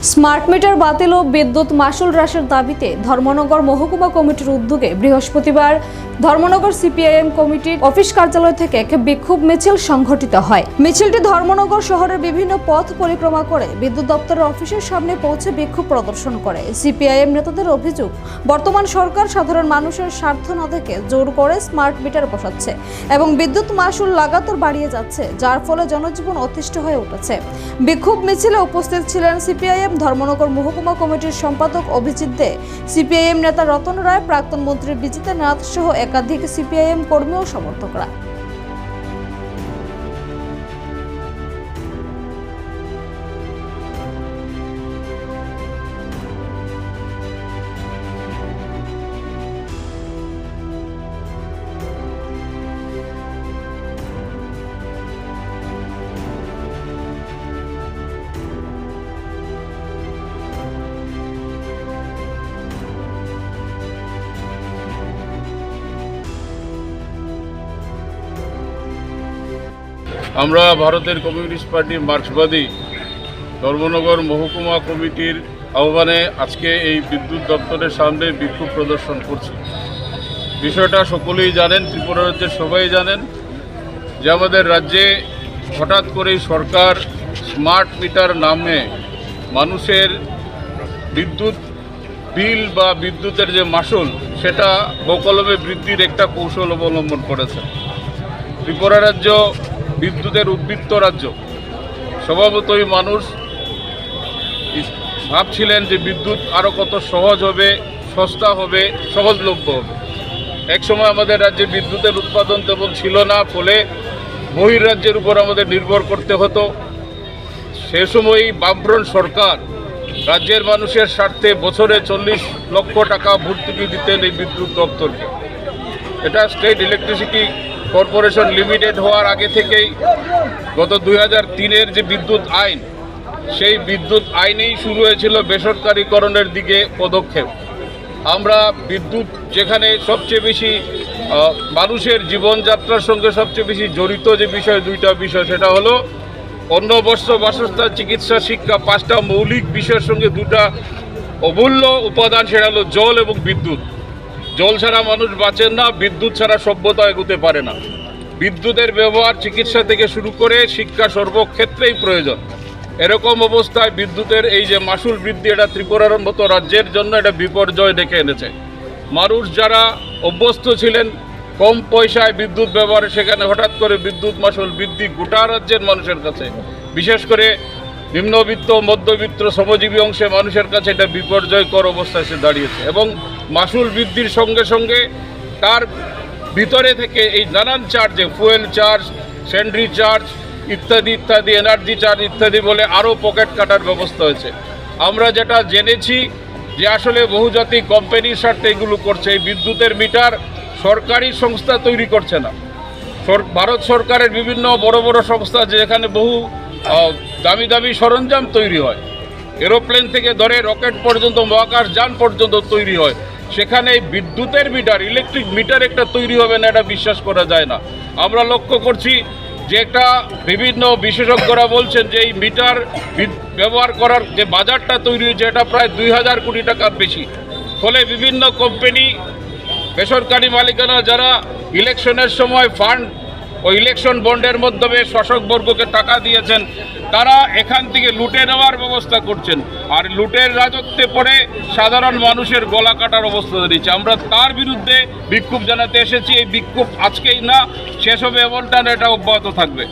Smart meter বাতিল ও বিদ্যুৎ মাসুল হ্রাসের দাবিতে ধর্মনগর মহকুমা কমিটির উদ্যোগে বৃহস্পতিবার ধর্মনগর সিপিআইএম কমিটির অফিস কার্যালয় থেকে এক বিক্ষোভ মিছিল সংঘটিত হয়। মিছিলটি ধর্মনগর শহরের বিভিন্ন পথ পরিক্রমা করে বিদ্যুৎ দপ্তরের অফিসের সামনে পৌঁছে বিক্ষোভ প্রদর্শন করে। সিপিআইএম নেতাদের অভিযোগ, বর্তমান সরকার সাধারণ মানুষের স্বার্থ না দেখে জোর করে স্মার্ট মিটার বসাচ্ছে এবং বিদ্যুৎ মাসুল লাগাতার বাড়িয়ে যাচ্ছে, যার ফলে জনজীবন অতিষ্ঠ হয়ে উঠেছে। বিক্ষোভ মিছিলে উপস্থিত ছিলেন সিপিআইএম ধর্মনগর মহকুমা কমিটির সম্পাদক অভিজিৎ দে, সিপিআইএম নেতা রতন রায়, প্রাক্তন মন্ত্রী বিজিতা নাথ সহ একাধিক সিপিআইএম কর্মী ও সমর্থকরা। আমরা ভারতের কমিউনিস্ট পার্টি মার্ক্সবাদী ধর্মনগর মহকুমা কমিটির আহ্বানে আজকে এই বিদ্যুৎ দপ্তরের সামনে বিক্ষোভ প্রদর্শন করছি। বিষয়টা সকলেই জানেন, ত্রিপুরা রাজ্যের সবাই জানেন যে আমাদের রাজ্যে হঠাৎ করেই সরকার স্মার্ট মিটার নামে মানুষের বিদ্যুৎ বিল বা বিদ্যুতের যে মাসুল, সেটা বকলমে বৃদ্ধির একটা কৌশল অবলম্বন করেছে। ত্রিপুরা রাজ্য বিদ্যুতের উদ্বৃত্ত রাজ্য। স্বভাবতই মানুষ ভাবছিলেন যে বিদ্যুৎ আরও কত সহজ হবে, সস্তা হবে, সহজলভ্য হবে। একসময় আমাদের রাজ্যে বিদ্যুতের উৎপাদন তেমন ছিল না, ফলে বহির্রাজ্যের উপর আমাদের নির্ভর করতে হতো। সে সময়ই বামফ্রন্ট সরকার রাজ্যের মানুষের স্বার্থে বছরে চল্লিশ লক্ষ টাকা ভর্তুকি দিতেন এই বিদ্যুৎ দপ্তরকে। এটা স্টেট ইলেকট্রিসিটি কর্পোরেশন লিমিটেড হওয়ার আগে থেকেই গত দুই হাজার তিনের যে বিদ্যুৎ আইন, সেই বিদ্যুৎ আইনেই শুরু হয়েছিল বেসরকারীকরণের দিকে পদক্ষেপ। আমরা বিদ্যুৎ যেখানে সবচেয়ে বেশি মানুষের জীবনযাত্রার সঙ্গে সবচেয়ে বেশি জড়িত যে বিষয়, দুইটা বিষয়, সেটা হলো অন্ন বস্ত্র বাসস্থান, চিকিৎসা, শিক্ষা, পাঁচটা মৌলিক বিষয়ের সঙ্গে দুটা অমূল্য উপাদান, সেটা হলো জল এবং বিদ্যুৎ। জল ছাড়া মানুষ বাঁচেন না, বিদ্যুৎ ছাড়া সভ্যতা এগুতে পারে না। বিদ্যুতের ব্যবহার চিকিৎসা থেকে শুরু করে শিক্ষা সর্বক্ষেত্রেই প্রয়োজন। এরকম অবস্থায় বিদ্যুতের এই যে মাসুল বৃদ্ধি, এটা ত্রিপুরার মতো রাজ্যের জন্য এটা বিপর্যয় ডেকে এনেছে। মানুষ যারা অভ্যস্ত ছিলেন, কম পয়সায় বিদ্যুৎ ব্যবহারে, সেখানে হঠাৎ করে বিদ্যুৎ মাসুল বৃদ্ধি গোটা রাজ্যের মানুষের কাছে। বিশেষ করে নিম্নবিত্ত, মধ্যবিত্ত, শ্রমজীবী অংশে মানুষের কাছে এটা বিপর্যয়কর অবস্থায় এসে দাঁড়িয়েছে এবং মাসুল বৃদ্ধির সঙ্গে সঙ্গে তার ভিতরে থেকে এই নানান চার্জে, ফুয়েল চার্জ স্যান্ড্রি চার্জ ইত্যাদি ইত্যাদি, এনার্জি চার্জ ইত্যাদি বলে আরও পকেট কাটার ব্যবস্থা হয়েছে। আমরা যেটা জেনেছি যে আসলে বহুজাতিক কোম্পানির স্বার্থে এগুলো করছে। এই বিদ্যুতের মিটার সরকারি সংস্থা তৈরি করছে না। ভারত সরকারের বিভিন্ন বড় বড় সংস্থা যেখানে বহু দামি দামি সরঞ্জাম তৈরি হয়। এরোপ্লেন থেকে ধরে রকেট পর্যন্ত, মহাকাশ যান পর্যন্ত তৈরি হয়। সেখানে বিদ্যুতের মিটার, ইলেকট্রিক মিটার একটা তৈরি হবে না, এটা বিশ্বাস করা যায় না। আমরা লক্ষ্য করছি যে একটা বিভিন্ন বিশেষজ্ঞরা বলছেন যে এই মিটার ব্যবহার করার যে বাজারটা তৈরি হয়েছে, এটা প্রায় দুই হাজার কোটি টাকার বেশি। ফলে বিভিন্ন কোম্পানি, বেসরকারি মালিকানা যারা ইলেকশনের সময় ফান্ড ও ইলেকশন বন্ডের মাধ্যমে শাসক বর্গকে টাকা দিয়েছেন, তারা এখান থেকে লুটে নেওয়ার ব্যবস্থা করছেন। আর লুটের রাজত্বে পড়ে সাধারণ মানুষের গলা কাটার অবস্থা দাঁড়িয়েছে। আমরা তার বিরুদ্ধে বিক্ষোভ জানাতে এসেছি। এই বিক্ষোভ আজকেই না, শেষ হবে এমনটা এটা অব্যাহত থাকবে।